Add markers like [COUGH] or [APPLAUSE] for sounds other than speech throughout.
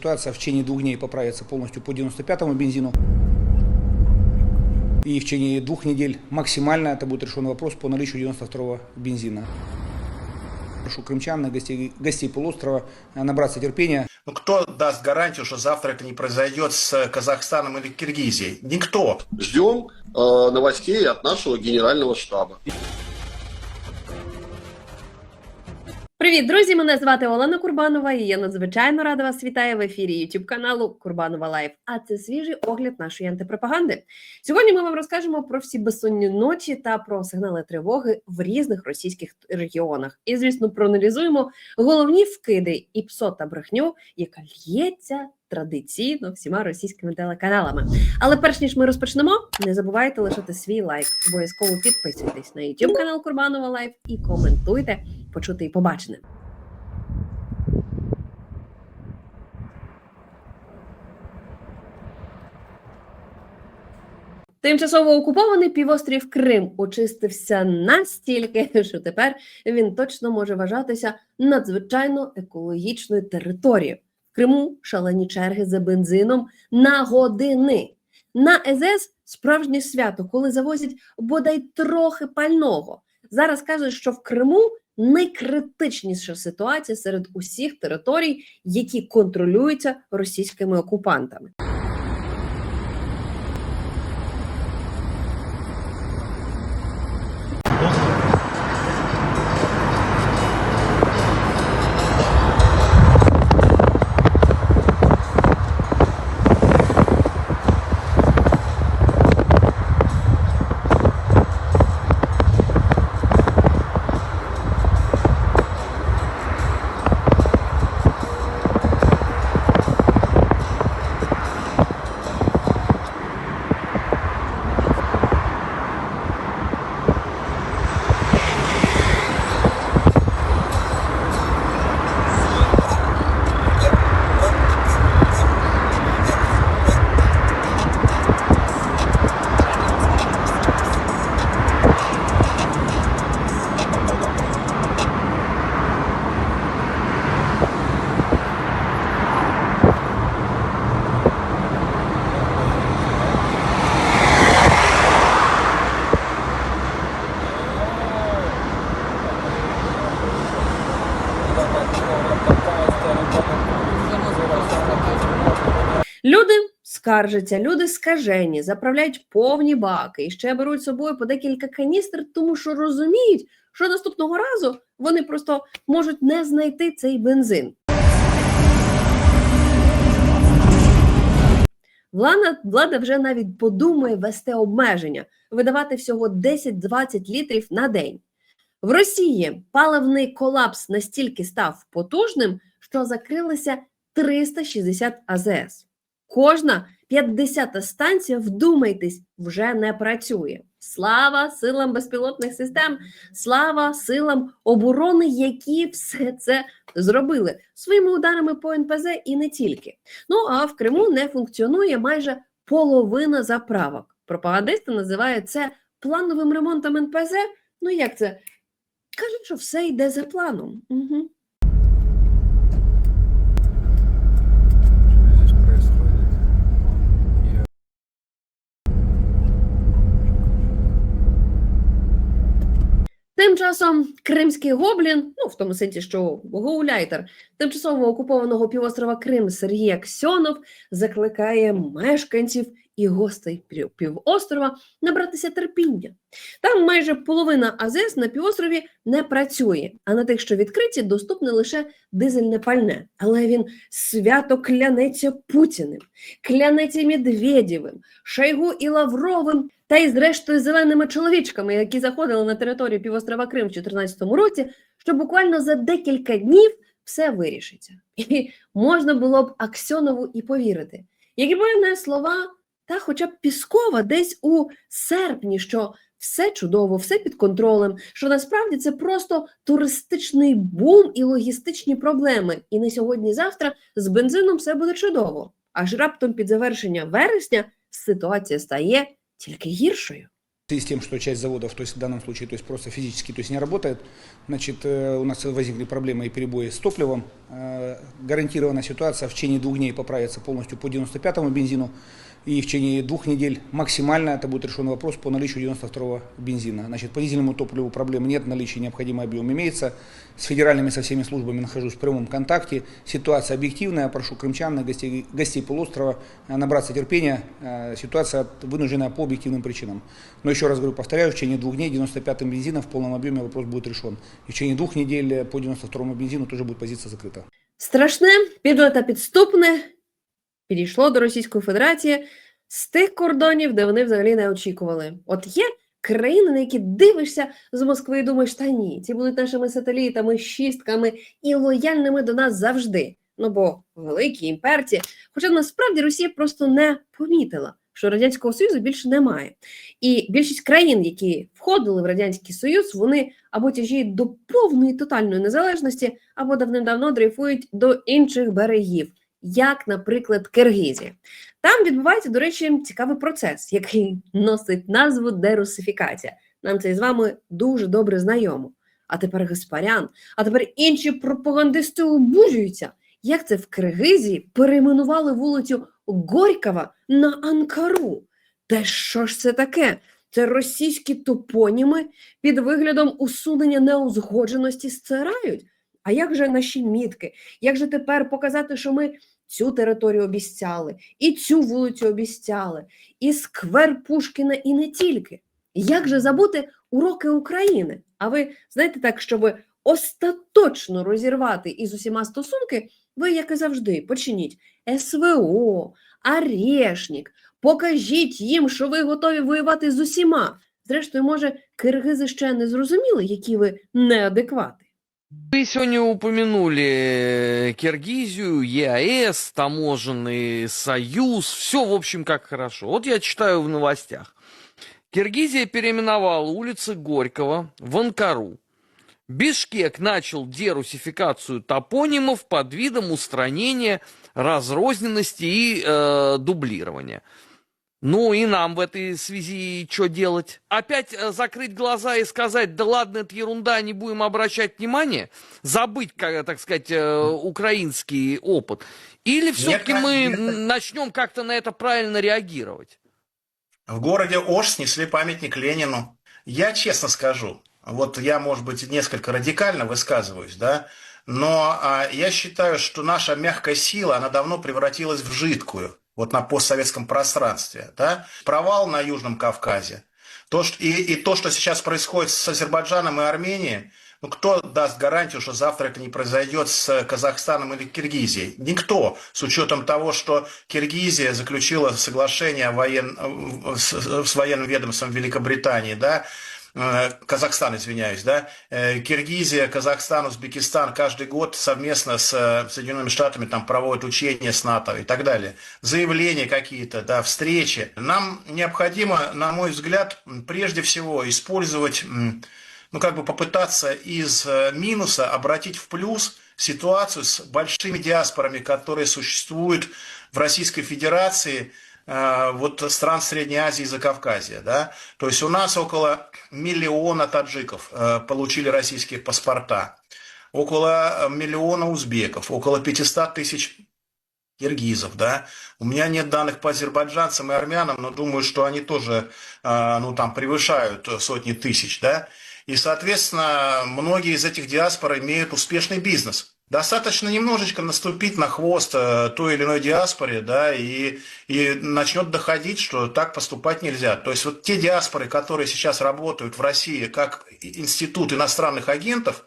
ситуация в течение двух дней поправится полностью по 95-му бензину. И в течение двух недель максимально это будет решен вопрос по наличию 92-го бензина. Прошу крымчан, гостей, гостей полуострова э, набраться терпения. Ну, кто даст гарантию, что завтра это не произойдет с Казахстаном или Киргизией? Никто. Ждем э, новостей от нашего генерального штаба. Привіт, друзі! Мене звати Олена Курбанова, і я надзвичайно рада вас вітаю в ефірі youtube каналу Курбанова Лайф. А це свіжий огляд нашої антипропаганди. Сьогодні ми вам розкажемо про всі безсонні ночі та про сигнали тривоги в різних російських регіонах. І, звісно, проаналізуємо головні вкиди і псо та брехню, яка лється традиційно всіма російськими телеканалами. Але перш ніж ми розпочнемо, не забувайте лишити свій лайк. Обов'язково підписуйтесь на youtube канал Курбанова Лайф і коментуйте почути і побачене. Тимчасово окупований півострів Крим очистився настільки, що тепер він точно може вважатися надзвичайно екологічною територією. Криму шалені черги за бензином на години. На ЕЗС справжнє свято, коли завозять бодай трохи пального. Зараз кажуть, що в Криму найкритичніша ситуація серед усіх територій, які контролюються російськими окупантами. Скаржаться, люди скажені, заправляють повні баки і ще беруть з собою по декілька каністр, тому що розуміють, що наступного разу вони просто можуть не знайти цей бензин. Влада, влада вже навіть подумає вести обмеження, видавати всього 10-20 літрів на день. В Росії паливний колапс настільки став потужним, що закрилися 360 АЗС. Кожна 50-та станція, вдумайтесь, вже не працює. Слава силам безпілотних систем, слава силам оборони, які все це зробили своїми ударами по НПЗ і не тільки. Ну а в Криму не функціонує майже половина заправок. Пропагандисти називають це плановим ремонтом НПЗ. Ну як це? Кажуть, що все йде за планом. Угу. Тим часом Кримський гоблін, ну в тому сенсі, що гауляйтер тимчасово окупованого півострова Крим Сергій Аксьонов закликає мешканців і гостей півострова набратися терпіння. Там майже половина АЗС на півострові не працює, а на тих, що відкриті, доступне лише дизельне пальне. Але він свято клянеться Путіним, клянеться Медведєвим, Шойгу і Лавровим, та й зрештою зеленими чоловічками, які заходили на територію півострова Крим в 2014 році, що буквально за декілька днів все вирішиться. І можна було б Аксьонову і повірити. Якби не слова, та хоча б Піскова десь у серпні, що все чудово, все під контролем, що насправді це просто туристичний бум і логістичні проблеми. І не сьогодні-завтра з бензином все буде чудово. Аж раптом під завершення вересня ситуація стає тільки гіршою. связи с тем, что часть заводов, то есть в данном случае, то есть просто физически, то есть не работает, значит, э, у нас возникли проблемы и перебои с топливом. Э, Гарантирована ситуация в течение двух дней поправится полностью по 95-му бензину. И в течение двух недель максимально это будет решен вопрос по наличию 92-го бензина. Значит, по дизельному топливу проблем нет, наличие необходимый объем имеется. С федеральными со всеми службами нахожусь в прямом контакте. Ситуация объективная, прошу крымчан, гостей, гостей полуострова э, набраться терпения. Э, Ситуация вынуждена по объективным причинам. Но еще раз говорю, повторяю, в течение двух дней 95-м бензином в полном объеме вопрос будет решен. И в течение двух недель э, по 92-му бензину тоже будет позиция закрыта. Страшне, підле та підступне підійшло до Російської Федерації з тих кордонів, де вони взагалі не очікували. От є країни, на які дивишся з Москви і думаєш, та ні, ці будуть нашими сателітами, шістками і лояльними до нас завжди. Ну бо великі імперці. Хоча насправді Росія просто не помітила, що Радянського Союзу більше немає. І більшість країн, які входили в Радянський Союз, вони або тяжіють до повної тотальної незалежності, або давним-давно дрейфують до інших берегів, як, наприклад, Киргизія. Там відбувається, до речі, цікавий процес, який [LAUGHS] носить назву дерусифікація. Нам це з вами дуже добре знайомо. А тепер Гаспарян, а тепер інші пропагандисти обурюються. Як це в Киргизії перейменували вулицю Горького на Анкару? Та що ж це таке? Це російські топоніми під виглядом усунення неузгодженості стирають. А як же наші мітки? Як же тепер показати, що ми цю територію обіцяли, і цю вулицю обіцяли, і сквер Пушкіна, і не тільки? Як же забути уроки України? А ви знаєте так, щоб остаточно розірвати із усіма стосунки, ви, як і завжди, починіть СВО, Арешнік, покажіть їм, що ви готові воювати з усіма. Зрештою, може, киргизи ще не зрозуміли, які ви неадеквати. Вы сегодня упомянули э, Киргизию, ЕАЭС, таможенный союз, все, в общем, как хорошо. Вот я читаю в новостях. Киргизия переименовала улицы Горького в Анкару. Бишкек начал дерусификацию топонимов под видом устранения разрозненности и э, дублирования. Ну и нам в этой связи что делать? Опять э, закрыть глаза и сказать, да ладно, это ерунда, не будем обращать внимание? Забыть, как, так сказать, э, украинский опыт? Или все-таки мы начнем как-то на это правильно реагировать? В городе Ош снесли памятник Ленину. Я честно скажу, вот я, может быть, несколько радикально высказываюсь, да, но а, я считаю, что наша мягкая сила, она давно превратилась в жидкую, вот на постсоветском пространстве, да. Провал на Южном Кавказе, то, что, и, и то, что сейчас происходит с Азербайджаном и Арменией, ну, кто даст гарантию, что завтра это не произойдет с Казахстаном или Киргизией? Никто, с учетом того, что Киргизия заключила соглашение воен... с, с военным ведомством Великобритании, да, Казахстан, извиняюсь, да, э, Киргизия, Казахстан, Узбекистан каждый год совместно с э, Соединенными Штатами там проводят учения с НАТО и так далее. Заявления какие-то, да, встречи. Нам необходимо, на мой взгляд, прежде всего использовать ну, как бы попытаться из э, минуса обратить в плюс ситуацию с большими диаспорами, которые существуют в Российской Федерации, э, вот стран Средней Азии и Закавказья, да. То есть у нас около миллиона таджиков э, получили российские паспорта, около э, миллиона узбеков, около 500 тысяч киргизов, да. У меня нет данных по азербайджанцам и армянам, но думаю, что они тоже, э, ну, там превышают э, сотни тысяч, да. И, соответственно, многие из этих диаспор имеют успешный бизнес. Достаточно немножечко наступить на хвост э, той или иной диаспоре, да, и, и начнет доходить, что так поступать нельзя. То есть вот те диаспоры, которые сейчас работают в России как институт иностранных агентов,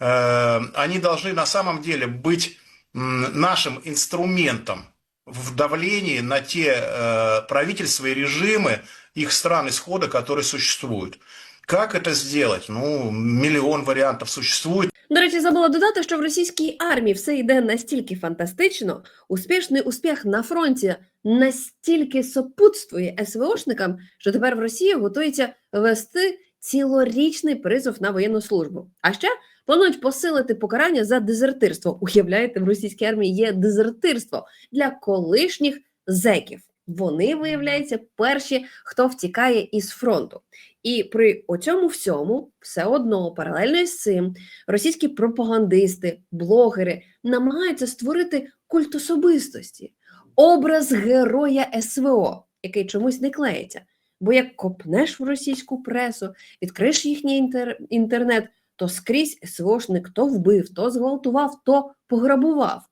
э, они должны на самом деле быть нашим инструментом в давлении на те э, правительства и режимы их стран исхода, которые существуют. Как это сделать? Ну, миллион вариантов существует. До речі, забула додати, що в російській армії все йде настільки фантастично, успішний успіх на фронті настільки сопутствує СВОшникам, що тепер в Росії готується вести цілорічний призов на воєнну службу. А ще планують посилити покарання за дезертирство. Уявляєте, в російській армії є дезертирство для колишніх зеків. Вони, виявляється, перші, хто втікає із фронту. І при оцьому всьому, все одно, паралельно із цим, російські пропагандисти, блогери намагаються створити культ особистості, образ героя СВО, який чомусь не клеїться. Бо як копнеш в російську пресу, відкриш їхній інтер... інтернет, то скрізь СВОшник то вбив, то зґвалтував, то пограбував.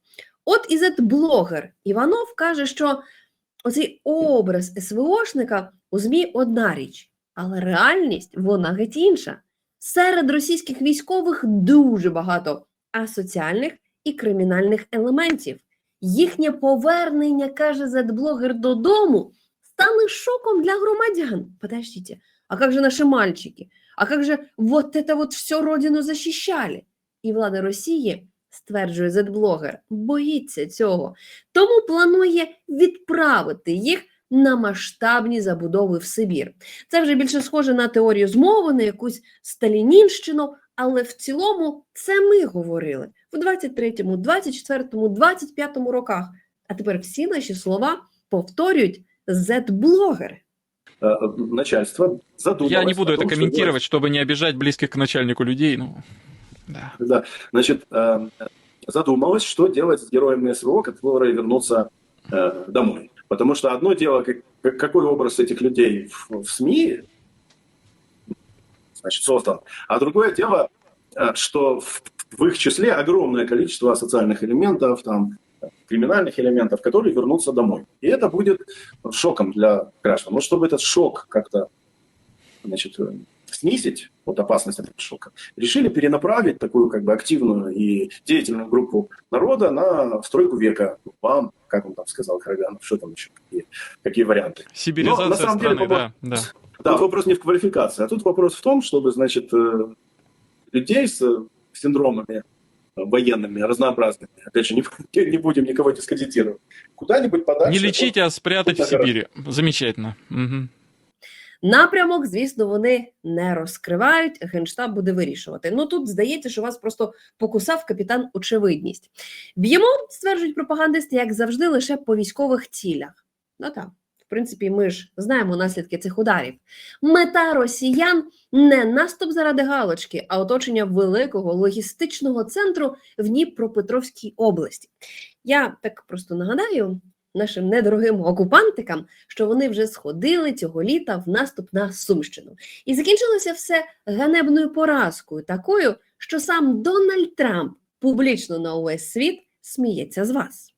От і блогер Іванов каже, що оцей образ СВОшника у ЗМІ одна річ, але реальність вона геть інша. Серед російських військових дуже багато асоціальних і кримінальних елементів. Їхнє повернення, каже зетблогер, додому стане шоком для громадян. Подождите, а как же наши мальчики? А как же вот это вот все родину защищали? І влада Росії, стверджує зетблогер, боїться цього, тому планує відправити їх на масштабні забудови в Сибір. Це вже більше схоже на теорію змови, на якусь сталінінщину, але в цілому це ми говорили в 23-му, 24-му, 25-му роках. А тепер всі наші слова повторюють зет-блогери. э, начальство задумалось. Я не буду о это том, что комментировать, чтобы не обижать близких к начальнику людей. Ну, Да. Да, значит, э, задумалось, что делать с героями СВО, которые вернутся э, домой. Потому что одно дело, как, как- какой образ этих людей в, в СМИ значит, создан, а другое дело, э, что в, в их числе огромное количество социальных элементов, там, криминальных элементов, которые вернутся домой. И это будет шоком для граждан. Вот чтобы этот шок как-то значит, снизить, вот опасность этого шока, решили перенаправить такую как бы активную и деятельную группу народа на стройку века. Вам, как он там сказал, Хараганов, что там еще, какие, какие варианты. Сибиризация Но на самом деле, страны, да, да. Да, вопрос не в квалификации, а тут вопрос в том, чтобы, значит, э, людей с э, синдромами э, военными, разнообразными, опять же, не, [LAUGHS] не будем никого дискредитировать, куда-нибудь подальше. Не лечить, а спрятать в Тут хорошо. Сибири. Замечательно. Мгм. Напрямок, звісно, вони не розкривають. Генштаб буде вирішувати. Ну тут здається, що вас просто покусав капітан очевидність. Б'ємо, стверджують пропагандисти, як завжди, лише по військових цілях. Ну так, в принципі, ми ж знаємо наслідки цих ударів. Мета росіян не наступ заради галочки, а оточення великого логістичного центру в Дніпропетровській області. Я так просто нагадаю нашим недорогим окупантикам, що вони вже сходили цього літа в наступ на Сумщину. І закінчилося все ганебною поразкою, такою, що сам Дональд Трамп публічно на увесь світ сміється з вас.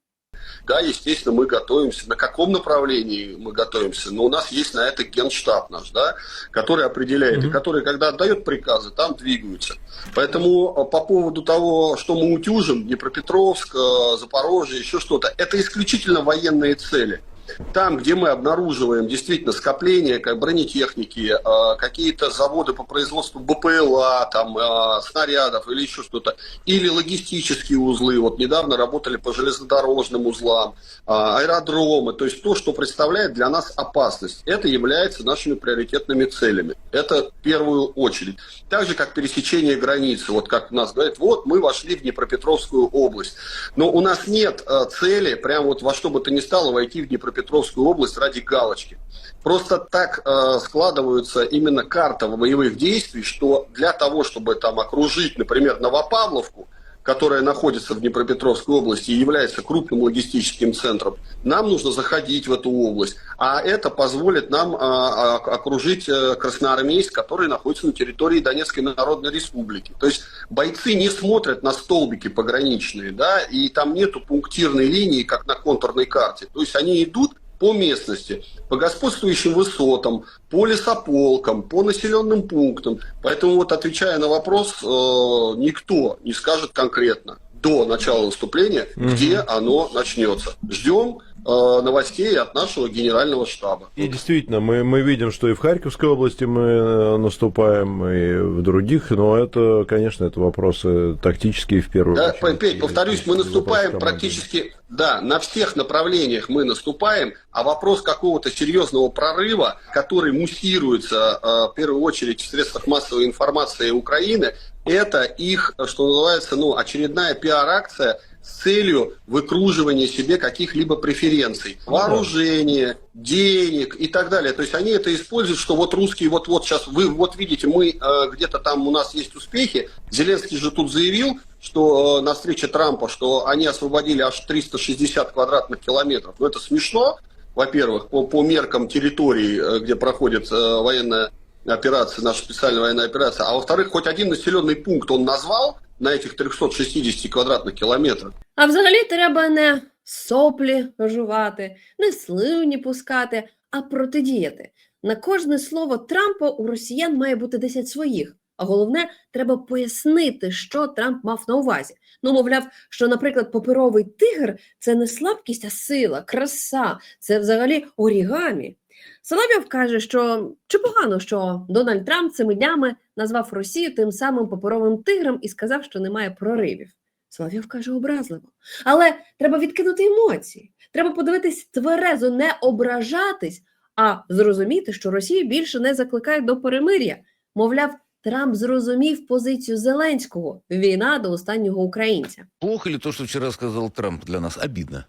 Да, естественно, мы готовимся. На каком направлении мы готовимся? Но у нас есть на это генштаб наш, да, который определяет, и Мгм. который, когда отдает приказы, там двигаются. Поэтому э, по поводу того, что мы утюжим, Днепропетровск, э, Запорожье, еще что-то, это исключительно военные цели. Там, где мы обнаруживаем действительно скопления как бронетехники, э, какие-то заводы по производству БПЛА, там, э, снарядов или еще что-то, или логистические узлы, вот недавно работали по железнодорожным узлам, э, аэродромы, то есть то, что представляет для нас опасность, это является нашими приоритетными целями. Это в первую очередь. Так же, как пересечение границы, вот как у нас говорят, вот мы вошли в Днепропетровскую область, но у нас нет цели прям вот во что бы то ни стало войти в Днепропетровскую область ради галочки. Просто так э, складываются именно карта боевых действий, что для того, чтобы там окружить, например, Новопавловку, которая находится в Днепропетровской области и является крупным логистическим центром, нам нужно заходить в эту область. А это позволит нам а, а, окружить э, Красноармейск, который находится на территории Донецкой Народной Республики. То есть бойцы не смотрят на столбики пограничные, да, и там нету пунктирной линии, как на контурной карте. То есть они идут по местности, по господствующим высотам, по лесополкам, по населенным пунктам. Поэтому вот отвечая на вопрос, э, никто не скажет конкретно до начала выступления, Мгм. где оно начнется. Ждем новостей от нашего генерального штаба. И действительно, мы, мы видим, что и в Харьковской области мы э, наступаем, и в других, но это, конечно, это вопросы тактические в первую Да, очередь. Петь, повторюсь, мы наступаем практически, да, на всех направлениях мы наступаем, а вопрос какого-то серьезного прорыва, который муссируется э, в первую очередь в средствах массовой информации Украины, это их, что называется, ну, очередная пиар-акция с целью выкруживания себе каких-либо преференций, вооружения, денег и так далее. То есть они это используют, что вот русские вот-вот сейчас, вы вот видите, мы э, где-то там у нас есть успехи. Зеленский же тут заявил, что э, на встрече Трампа, что они освободили аж 360 квадратных километров. Ну это смешно, во-первых, по, по меркам территории, э, где проходит э, военная операция, наша специальная военная операция. А во-вторых, хоть один населенный пункт он назвал на этих 360 квадратных километрах. А взагалі треба не соплі жувати, не слюні пускати, а протидіяти. На кожне слово Трампа у росіян має бути 10 своїх. А головне, треба пояснити, що Трамп мав на увазі. Ну, мовляв, що, наприклад, паперовий тигр це не слабкість, а сила, краса, це взагалі орігамі. Соловйов каже, що чи погано, що Дональд Трамп цими днями назвав Росію тим самим паперовим тигром і сказав, що немає проривів. Соловйов каже образливо. Але треба відкинути емоції. Треба подивитись тверезо, не ображатись, а зрозуміти, що Росію більше не закликають до перемир'я. Мовляв, Трамп зрозумів позицію Зеленського. Війна до останнього українця. Плохо ли то, что вчера сказал Трамп для нас? Обидно.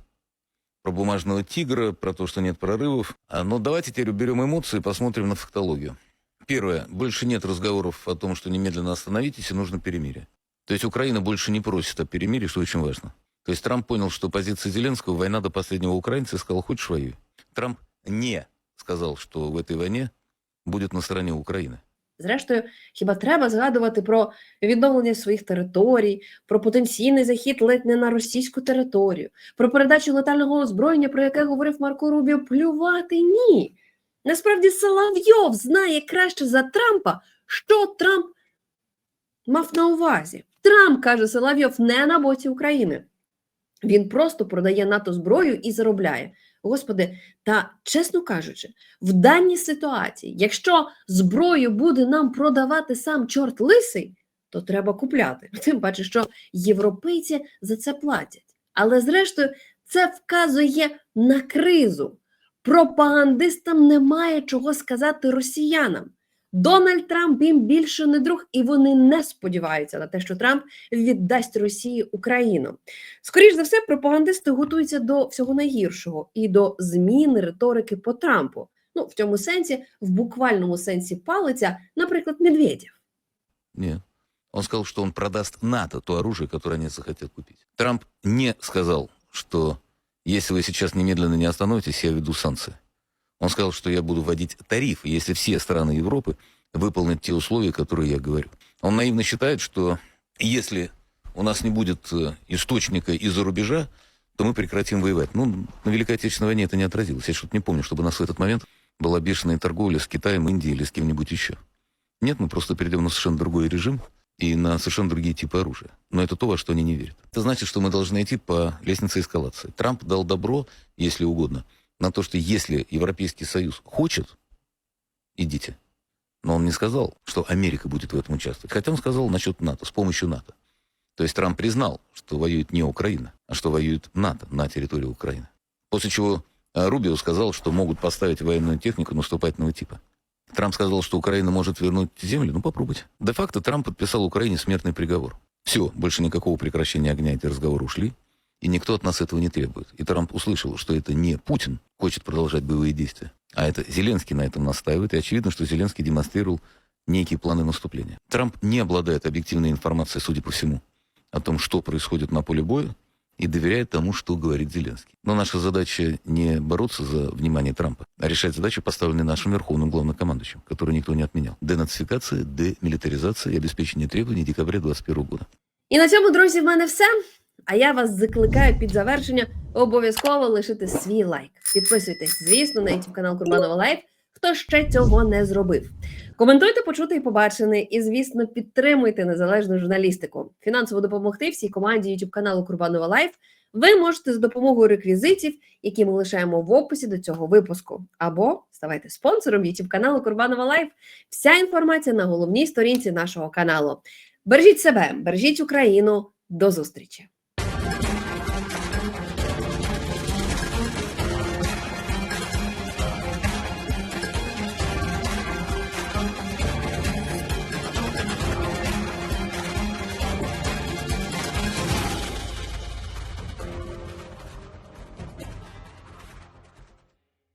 Про бумажного тигра, про то, что нет прорывов. А, Но давайте теперь уберем эмоции и посмотрим на фактологию. Первое. Больше нет разговоров о том, что немедленно остановитесь и нужно перемирие. То есть Украина больше не просит о перемирии, что очень важно. То есть Трамп понял, что позиция Зеленского – война до последнего украинца, и сказал, хочешь воюй. Трамп не сказал, что в этой войне будет на стороне Украины. Зрештою, хіба треба згадувати про відновлення своїх територій, про потенційний захід ледь не на російську територію, про передачу летального озброєння, про яке говорив Марко Рубіо, плювати ні. Насправді Соловйов знає краще за Трампа, що Трамп мав на увазі. Трамп, каже Соловйов, не на боці України. Він просто продає НАТО зброю і заробляє. Господи, та чесно кажучи, в даній ситуації, якщо зброю буде нам продавати сам чорт лисий, то треба купляти. [LAUGHS] Тим паче, що європейці за це платять. Але зрештою, це вказує на кризу. Пропагандистам немає чого сказати росіянам. Дональд Трамп їм більше не друг, і вони не сподіваються на те, що Трамп віддасть Росії Україну. Скоріш за все, пропагандисти готуються до всього найгіршого і до зміни риторики по Трампу. Ну, в цьому сенсі, в буквальному сенсі палиця, наприклад, Медведєв. Нет. Он сказал, что он продаст НАТО то оружие, которое они захотят купить. Трамп не сказал, что если вы сейчас немедленно не остановитесь, я введу санкции. Он сказал, что я буду вводить тарифы, если все страны Европы выполнят те условия, которые я говорю. Он наивно считает, что если у нас не будет э, источника из-за рубежа, то мы прекратим воевать. Ну, на Великой Отечественной войне это не отразилось. Я что-то не помню, чтобы у нас в этот момент была бешеная торговля с Китаем, Индией или с кем-нибудь еще. Нет, мы просто перейдем на совершенно другой режим и на совершенно другие типы оружия. Но это то, во что они не верят. Это значит, что мы должны идти по лестнице эскалации. Трамп дал добро, если угодно, на то, что если Европейский Союз хочет, идите. Но он не сказал, что Америка будет в этом участвовать. Хотя он сказал насчет НАТО, с помощью НАТО. То есть Трамп признал, что воюет не Украина, а что воюет НАТО на территории Украины. После чего э, Рубио сказал, что могут поставить военную технику наступательного типа. Трамп сказал, что Украина может вернуть землю. Ну, попробуйте. Де-факто Трамп подписал Украине смертный приговор. Все, больше никакого прекращения огня эти разговоры ушли. И никто от нас этого не требует. И Трамп услышал, что это не Путин хочет продолжать боевые действия, а это Зеленский на этом настаивает. И очевидно, что Зеленский демонстрировал некие планы наступления. Трамп не обладает объективной информацией, судя по всему, о том, что происходит на поле боя, и доверяет тому, что говорит Зеленский. Но наша задача не бороться за внимание Трампа, а решать задачи, поставленные нашим верховным главнокомандующим, которые никто не отменял. Денацификация, демилитаризация и обеспечение требований декабря 2021 года. І на цьому, друзі, в мене все. А я вас закликаю під завершення обов'язково лишити свій лайк. Підписуйтесь, звісно, на YouTube канал Курбанова Лайф, хто ще цього не зробив. Коментуйте, почути і побачене, і, звісно, підтримуйте незалежну журналістику. Фінансово допомогти всій команді YouTube каналу Курбанова Лайф ви можете за допомогою реквізитів, які ми лишаємо в описі до цього випуску, або ставайте спонсором YouTube каналу Курбанова Лайф. Вся інформація на головній сторінці нашого каналу. Бережіть себе, бережіть Україну. До зустрічі!